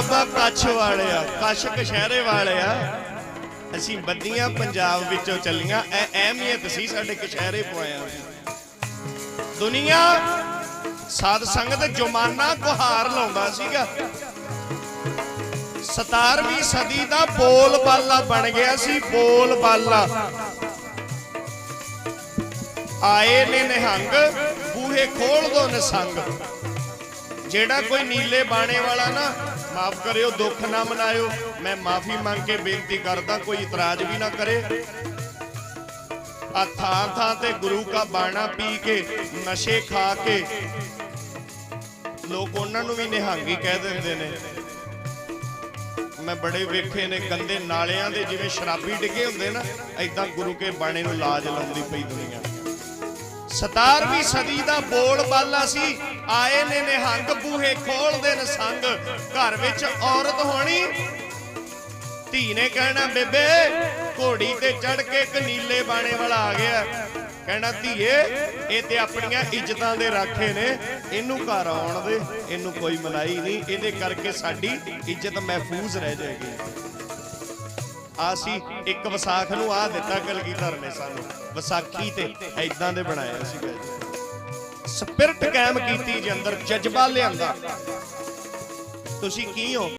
ਬਾਬਾ ਕੱਛ ਆ ਕੱਛ ਕਸ਼ਹਿਰੇ ਵਾਲੇ ਆ। ਅਸੀਂ ਬੱਦੀਆਂ ਪੰਜਾਬ ਵਿੱਚੋਂ ਚੱਲੀਆਂ। ਇਹ ਅਹਿਮੀਅਤ ਸੀ, ਸਾਡੇ ਕਸ਼ਹਿਰੇ ਪੁਆਇਆਂ ਦੁਨੀਆ ਸਾਧ ਸੰਗਤ ਜਮਾਨਾ ਗੁਹਾਰ ਲਾਉਂਦਾ ਸੀਗਾ। 17ਵੀਂ ਸਦੀ ਦਾ ਬੋਲ ਬਾਲਾ ਬਣ ਗਿਆ ਸੀ, ਬੋਲ ਬਾਲਾ। ਆਏ ਨੇ ਨਿਹੰਗ, ਬੂਹੇ ਖੋਲ ਦੋ ਨਿਸੰਗ। ਜਿਹੜਾ ਕੋਈ ਨੀਲੇ ਬਾਣੇ ਵਾਲਾ ਨਾ ਮਾਫ ਕਰਿਓ, ਦੁੱਖ ਨਾ ਮਨਾਇਓ। ਮੈਂ ਮਾਫੀ ਮੰਗ ਕੇ ਬੇਨਤੀ ਕਰਦਾ, ਕੋਈ ਇਤਰਾਜ਼ ਵੀ ਨਾ ਕਰੇ। ਆ ਥਾਂ ਥਾਂ ਤੇ ਗੁਰੂ ਕਾ ਬਾਣਾ ਪੀ ਕੇ, ਨਸ਼ੇ ਖਾ ਕੇ ਲੋਕ ਉਹਨਾਂ ਨੂੰ ਵੀ ਨਿਹੰਗੀ ਕਹਿ ਦਿੰਦੇ ਨੇ। ਮੈਂ ਬੜੇ ਵੇਖੇ ਨੇ, ਗੰਦੇ ਨਾਲਿਆਂ ਦੇ ਜਿਵੇਂ ਸ਼ਰਾਬੀ ਡਿੱਗੇ ਹੁੰਦੇ ਨਾ ਐਦਾਂ ਗੁਰੂ ਕੇ ਬਾਣੇ ਨੂੰ ਲਾਜ ਲਾਉਂਦੀ ਪਈ ਦੁਨੀਆ। 17ਵੀਂ ਸਦੀ ਦਾ ਬੋਲ ਬਾਲਾ ਸੀ। ਆਏ ਨੇ ਨਿਹੰਗ ਬੂਹੇ ਖੋਲਦੇ ਨੇ ਸੰਗ। ਘਰ ਵਿੱਚ ਔਰਤ ਹੋਣੀ। ਧੀ ਨੇ ਕਹਿਣਾ, ਬੇਬੇ, ਘੋੜੀ ਤੇ ਚੜ ਕੇ ਕਨੀਲੇ ਬਾਣੇ ਵਾਲਾ ਆ ਗਿਆ ਕਹਿਣਾ, ਧੀਏ, ਇਹ ਤੇ ਆਪਣੀਆਂ ਇੱਜ਼ਤਾਂ ਦੇ ਰਾਖੇ ਨੇ। ਇਹਨੂੰ ਘਰ ਆਉਣ ਦੇ। ਇਹਨੂੰ ਕੋਈ ਮਲਾਈ ਨਹੀਂ। ਇਹਦੇ ਕਰਕੇ ਸਾਡੀ ਇੱਜ਼ਤ ਮਹਿਫੂਜ਼ ਰਹਿ ਜਾਏਗੀ। ਆਸੀ ਇੱਕ ਵਿਸਾਖ ਨੂੰ ਆ ਦਿੱਤਾ ਕਲਗੀਧਰ ਨੇ ਸਾਨੂੰ। ਵਿਸਾਖੀ ਤੇ ਐਦਾਂ ਦੇ ਬਣਾਇਆ ਸੀ ਜੀ ਸਪਿਰਟ ਕਾਇਮ ਕੀਤੀ ਜੇ ਅੰਦਰ ਜਜ਼ਬਾ ਲਿਆਂਦਾ। ਤੁਸੀਂ ਕੀ ਹੋ?